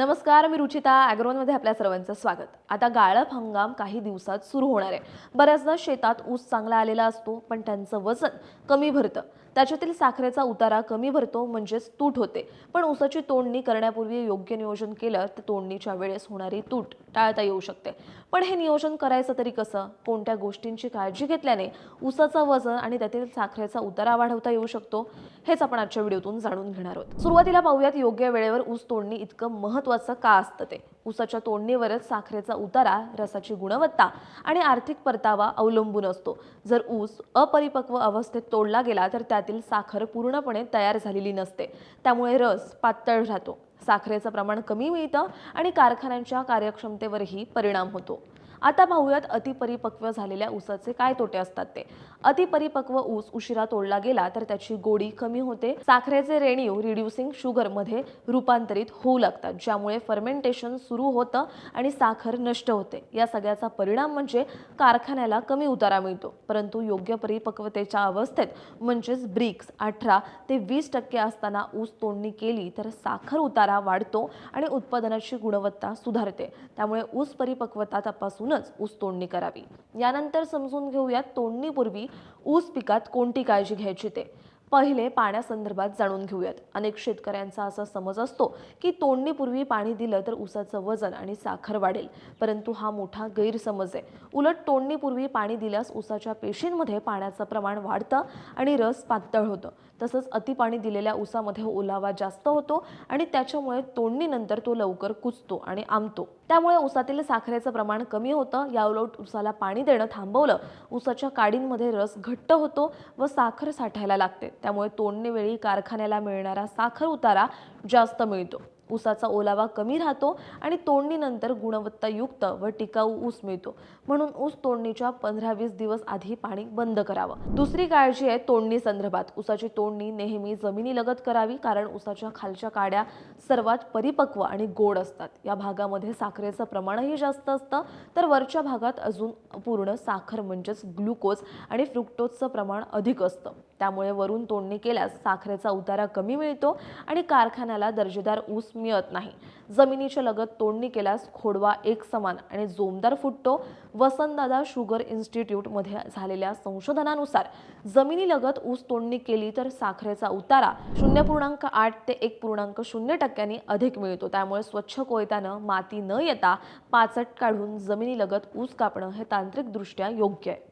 नमस्कार मी रुचिता ॲग्रोनमध्ये आपल्या सर्वांचं स्वागत. आता गाळप हंगाम काही दिवसात सुरू होणार आहे. बऱ्याचदा शेतात ऊस चांगला आलेला असतो पण त्यांचं वजन कमी भरतं. त्याच्यातील साखरेचा उतारा कमी भरतो म्हणजेच तूट होते. पण ऊसाची तोडणी करण्यापूर्वी योग्य नियोजन केलं तर तोडणीच्या वेळेस होणारी तूट टाळता येऊ शकते. पण हे नियोजन करायचं तरी कसं? कोणत्या गोष्टींची काळजी घेतल्याने ऊसाचं वजन आणि त्यातील साखरेचा उतारा वाढवता येऊ शकतो? हेच आपण आजच्या व्हिडिओतून जाणून घेणार आहोत. सुरुवातीला पाहूयात योग्य वेळेवर ऊस तोडणी इतकं महत्त्वाचं का असतं ते? ऊसाच्या तोडणीवरच साखरेचा उतारा रसाची गुणवत्ता आणि आर्थिक परतावा अवलंबून असतो. जर ऊस अपरिपक्व अवस्थेत तोडला गेला तर त्यातील साखर पूर्णपणे तयार झालेली नसते. त्यामुळे रस पातळ राहतो. साखरेचं प्रमाण कमी मिळतं आणि कारखान्यांच्या कार्यक्षमतेवरही परिणाम होतो. आता पाहूयात अतिपरिपक्व झालेल्या ऊसाचे काय तोटे असतात ते? अतिपरिपक्व ऊस उशिरा तोडला गेला तर त्याची गोडी कमी होते. साखरेचे रेणीव रिड्युसिंग शुगरमध्ये रूपांतरित होऊ लागतात ज्यामुळे फर्मेंटेशन सुरू होतं आणि साखर नष्ट होते. या सगळ्याचा परिणाम म्हणजे कारखान्याला कमी उतारा मिळतो. परंतु योग्य परिपक्वतेच्या अवस्थेत म्हणजेच ब्रिक्स अठरा ते वीस टक्के असताना ऊस तोडणी केली तर साखर उतारा वाढतो आणि उत्पादनाची गुणवत्ता सुधारते. त्यामुळे ऊस परिपक्वता तपासून घेऊनच ऊस तोडणी करावी. यानंतर समजून घेऊयात तोडणीपूर्वी ऊस पिकात कोणती काळजी घ्यायची ते. पहिले पाण्यासंदर्भात जाणून घेऊयात. अनेक शेतकऱ्यांचा असा समज असतो की तोडणीपूर्वी पाणी दिलं तर ऊसाचं वजन आणि साखर वाढेल परंतु हा मोठा गैरसमज आहे. उलट तोडणीपूर्वी पाणी दिल्यास ऊसाच्या पेशींमध्ये पाण्याचं प्रमाण वाढतं आणि रस पातळ होतं. तसंच अतिपाणी दिलेल्या ऊसामध्ये ओलावा जास्त होतो आणि त्याच्यामुळे तोडणीनंतर तो लवकर कुचतो आणि आंबतो त्यामुळे ऊसातील साखरेचं प्रमाण कमी होतं. याउलट ऊसाला पाणी देणं थांबवलं. ऊसाच्या काडींमध्ये रस घट्ट होतो व साखर साठायला लागते. त्यामुळे तोडणीवेळी कारखान्याला मिळणारा साखर उतारा जास्त मिळतो. ऊसाचा ओलावा कमी राहतो आणि तोडणीनंतर गुणवत्तायुक्त व टिकाऊ ऊस मिळतो. म्हणून ऊस तोडणीच्या पंधरा वीस दिवस आधी पाणी बंद करावं. दुसरी काळजी आहे तोडणी संदर्भात. ऊसाची तोडणी नेहमी जमिनीलगत करावी कारण ऊसाच्या खालच्या काड्या सर्वात परिपक्व आणि गोड असतात. या भागामध्ये साखरेचं प्रमाणही जास्त असतं. तर वरच्या भागात अजून पूर्ण साखर म्हणजेच ग्लुकोज आणि फ्रुक्टोजचं प्रमाण अधिक असतं. त्यामुळे वरून तोडणी केल्यास साखरेचा उतारा कमी मिळतो आणि कारखान्याला दर्जेदार ऊस मिळत नाही. जमिनीच्या लगत तोडणी केल्यास खोडवा एक समान आणि जोमदार फुटतो. वसंतदादा शुगर इन्स्टिट्यूटमध्ये झालेल्या संशोधनानुसार जमिनीलगत ऊस तोडणी केली तर साखरेचा उतारा शून्य पूर्णांक आठ ते एक पूर्णांक शून्य टक्क्यांनी अधिक मिळतो. त्यामुळे स्वच्छ कोयत्यानं माती न येता पाचट काढून जमिनीलगत ऊस कापणं हे तांत्रिकदृष्ट्या योग्य आहे.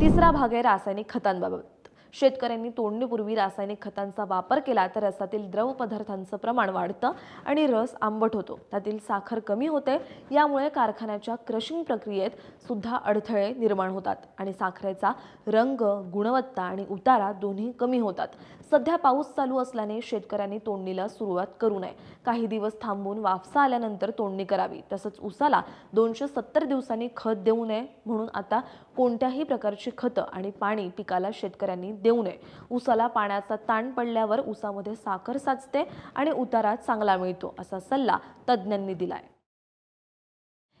तिसरा भाग आहे रासायनिक खतांबाबत. शेतकऱ्यांनी तोडणीपूर्वी रासायनिक खतांचा वापर केला तर रसातील द्रव पदार्थांचं प्रमाण वाढतं आणि रस आंबट होतो. त्यातील साखर कमी होते यामुळे कारखान्याच्या क्रशिंग प्रक्रियेत सुद्धा अडथळे निर्माण होतात आणि साखरेचा रंग गुणवत्ता आणि उतारा दोन्ही कमी होतात. सध्या पाऊस चालू असल्याने शेतकऱ्यांनी तोडणीला सुरुवात करू नये. काही दिवस थांबून वाफसा आल्यानंतर तोडणी करावी तसंच उसाला दोनशे सत्तर दिवसांनी खत देऊ नये म्हणून आता कोणत्याही प्रकारची खतं आणि पाणी पिकाला शेतकऱ्यांनी देऊ नये. उसाला पाण्याचा ताण पडल्यावर उसामध्ये साखर साचते आणि उतारा चांगला मिळतो असा सल्ला तज्ज्ञांनी दिलाय.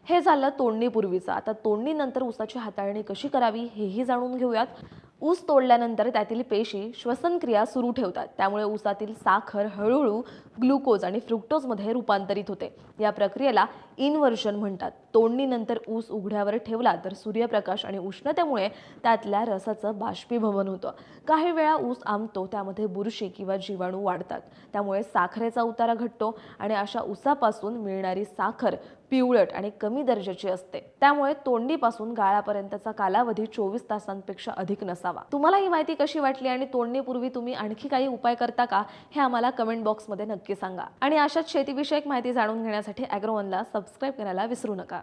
हे झालं तोडणीपूर्वीचं. आता तोडणीनंतर ऊसाची हाताळणी कशी करावी हेही जाणून घेऊयात. ऊस तोडल्यानंतर त्यातील पेशी श्वसनक्रिया सुरू ठेवतात. त्यामुळे ऊसातील साखर हळूहळू ग्लुकोज आणि फ्रुक्टोजमध्ये रूपांतरित होते. या प्रक्रियेला इनव्हर्जन म्हणतात. तोडणीनंतर ऊस उघड्यावर ठेवला तर सूर्यप्रकाश आणि उष्णतेमुळे त्यातल्या रसाचं बाष्पीभवन होतं. काही वेळा ऊस आंबतो त्यामध्ये बुरशी किंवा जीवाणू वाढतात. त्यामुळे साखरेचा उतारा घटतो आणि अशा ऊसापासून मिळणारी साखर पिवळट आणि कमी दर्जाची असते. त्यामुळे तोंडीपासून गाळापर्यंतचा कालावधी चोवीस तासांपेक्षा अधिक नसावा. तुम्हाला ही माहिती कशी वाटली आणि तोडणीपूर्वी तुम्ही आणखी काही उपाय करता का हे आम्हाला कमेंट बॉक्समध्ये नक्की सांगा. आणि अशाच शेतीविषयक माहिती जाणून घेण्यासाठी अॅग्रोवनला सबस्क्राईब करायला विसरू नका.